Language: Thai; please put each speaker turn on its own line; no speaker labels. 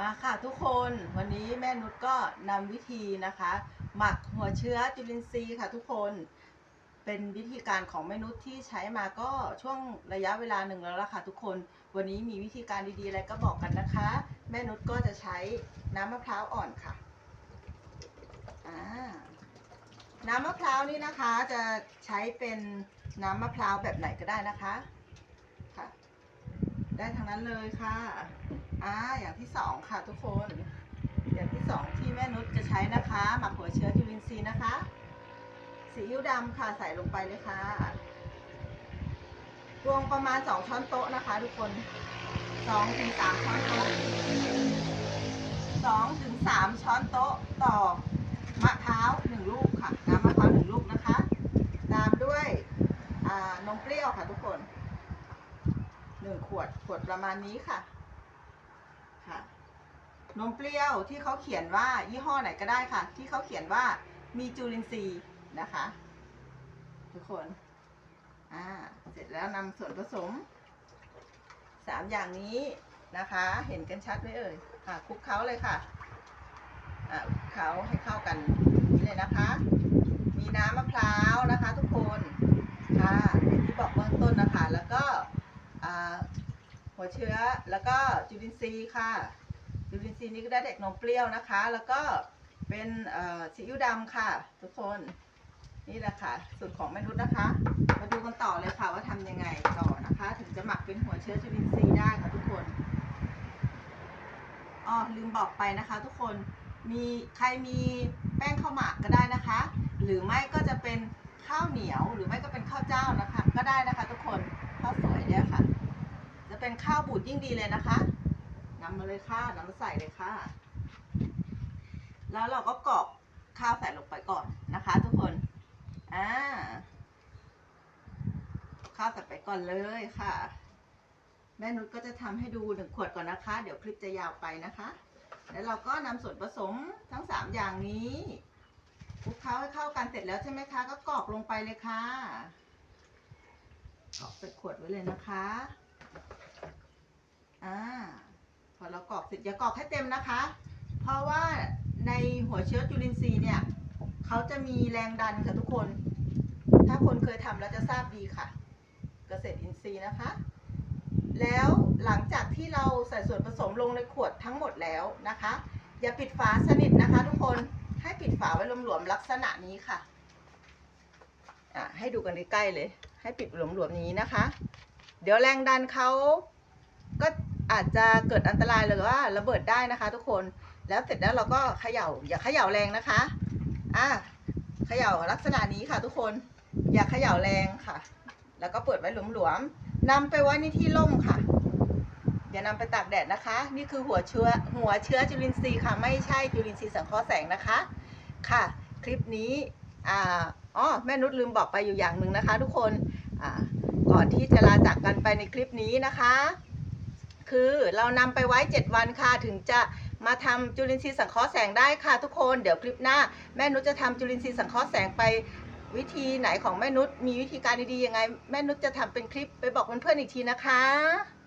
มาค่ะทุกคนวันนี้แม่นุชก็นำวิธีนะคะ หมักหัวเชื้อจุลินทรีย์ค่ะทุกคนเป็นวิธีการของแม่นุชที่ใช้มาก็ช่วงระยะเวลาหนึ่งแล้วล่ะค่ะทุกคน วันนี้มีวิธีการดีๆอะไรก็บอกกันนะคะ แม่นุชก็จะใช้น้ำมะพร้าวอ่อนค่ะน้ำมะพร้าวนี่นะคะจะใช้เป็นน้ำมะพร้าวแบบไหนก็ได้นะคะค่ะ ได้ทั้งนั้นเลยค่ะ อ่าอย่างที่สองค่ะทุกคน อย่างที่สองที่แม่นุชจะใช้นะคะหมักหัวเชื้อจุลินทรีย์นะคะซีอิ๊วดำค่ะใส่ลงไปเลยค่ะตวงประมาณสองช้อนโต๊ะนะคะ ทุกคนสองถึงสามช้อนโต๊ะสองถึงสามช้อนโต๊ะต่อมะพร้าวหนึ่งลูกค่ะน้ำมะพร้าวหนึ่งลูกนะคะ ตามด้วยนมเปรี้ยวค่ะทุกคนหนึ่งขวดขวดประมาณนี้ค่ะ นมเปรี้ยวที่เขาเขียนว่ายี่ห้อไหนก็ได้ค่ะ ที่เขาเขียนว่ามีจุลินทรีย์นะคะ ทุกคนอ่าเสร็จแล้วนำส่วนผสมสามอย่างนี้นะคะ เห็นกันชัดไหมเอ่ยอ่าคลุกเคล้าเลยค่ะอ่าคลุกเคล้าให้เข้ากันนี่เลยนะคะ มีน้ำมะพร้าวนะคะ ทุกคนค่ะที่บอกเบื้องต้นนะคะ แล้วก็อ่าหัวเชื้อแล้วก็จุลินทรีย์ค่ะ จุลินทรีย์นี้ก็ได้เด็กนมเปรี้ยวนะคะ แล้วก็เป็นซีอิ๊วดำค่ะ ทุกคนนี่แหละค่ะสูตรของแม่นุชนะคะ มาดูกันต่อเลยค่ะว่าทำยังไงต่อนะคะ ถึงจะหมักเป็นหัวเชื้อจุลินทรีย์ได้ค่ะทุกคนอ๋อลืมบอกไปนะคะ ทุกคนมีใครมีแป้งข้าวหมากก็ได้นะคะ หรือไม่ก็จะเป็นข้าวเหนียวหรือไม่ก็เป็นข้าวเจ้านะคะ ก็ได้นะคะ ทุกคนข้าวสวยเนี่ยค่ะ จะเป็นข้าวบูดยิ่งดีเลยนะคะ เลยค่ะ น้ำมาใส่เลยค่ะ แล้วเราก็กรอกข้าวใส่ลงไปก่อนนะคะ ทุกคน อ่า ข้าวใส่ไปก่อนเลยค่ะ แม่นุชก็จะทำให้ดูหนึ่งขวดก่อนนะคะ เดี๋ยวคลิปจะยาวไปนะคะ แล้วเราก็นำส่วนผสมทั้งสามอย่างนี้คลุกเคล้าให้เข้ากันเสร็จแล้วใช่ไหมคะ ก็กรอกลงไปเลยค่ะกรอกใส่ขวดไว้เลยนะคะ อ่า พ อย่ากรอกให้เต็มนะคะ เพราะว่าในหัวเชื้อจุลินทรีย์เนี่ยเขาจะมีแรงดันค่ะทุกคน ถ้าคนเคยทำแล้วจะทราบดีค่ะ เกษตรอินทรีย์นะคะ แล้วหลังจากที่เราใส่ส่วนผสมลงในขวดทั้งหมดแล้วนะคะ อย่าปิดฝาสนิทนะคะ ทุกคนให้ปิดฝาไว้หลวมๆลักษณะนี้ค่ะอะ ให้ดูกันใกล้ๆเลย ให้ปิดหลวมๆนี้นะคะ เดี๋ยวแรงดันเขาก็ อาจจะเกิดอันตรายหรือว่าระเบิดได้นะคะ ทุกคนแล้วเสร็จแล้วเราก็เขย่าอย่าเขย่าแรงนะคะอะเขย่าลักษณะนี้ค่ะ ทุกคนอย่าเขย่าแรงค่ะ แล้วก็เปิดไว้หลวมๆนำไปไว้ในที่ร่มค่ะอย่านำไปตากแดดนะคะ นี่คือหัวเชื้อหัวเชื้อจุลินทรีย์ค่ะ ไม่ใช่จุลินทรีย์สังเคราะห์แสงนะคะค่ะ คลิปนี้อ่าอ๋อแม่นุชลืมบอกไปอยู่อย่างหนึ่งนะคะ ทุกคนอ่าก่อนที่จะลาจากกันไปในคลิปนี้นะคะ คือ เรานำไปไว้ 7 วันค่ะถึงจะมาทำจุลินทรีย์สังเคราะห์แสงได้ค่ะทุกคนเดี๋ยวคลิปหน้า แม่นุชจะทำจุลินทรีย์สังเคราะห์แสงไปวิธีไหนของแม่นุชมีวิธีการดีๆยังไง แม่นุชจะทำเป็นคลิปไปบอกเพื่อนๆอีกทีนะคะ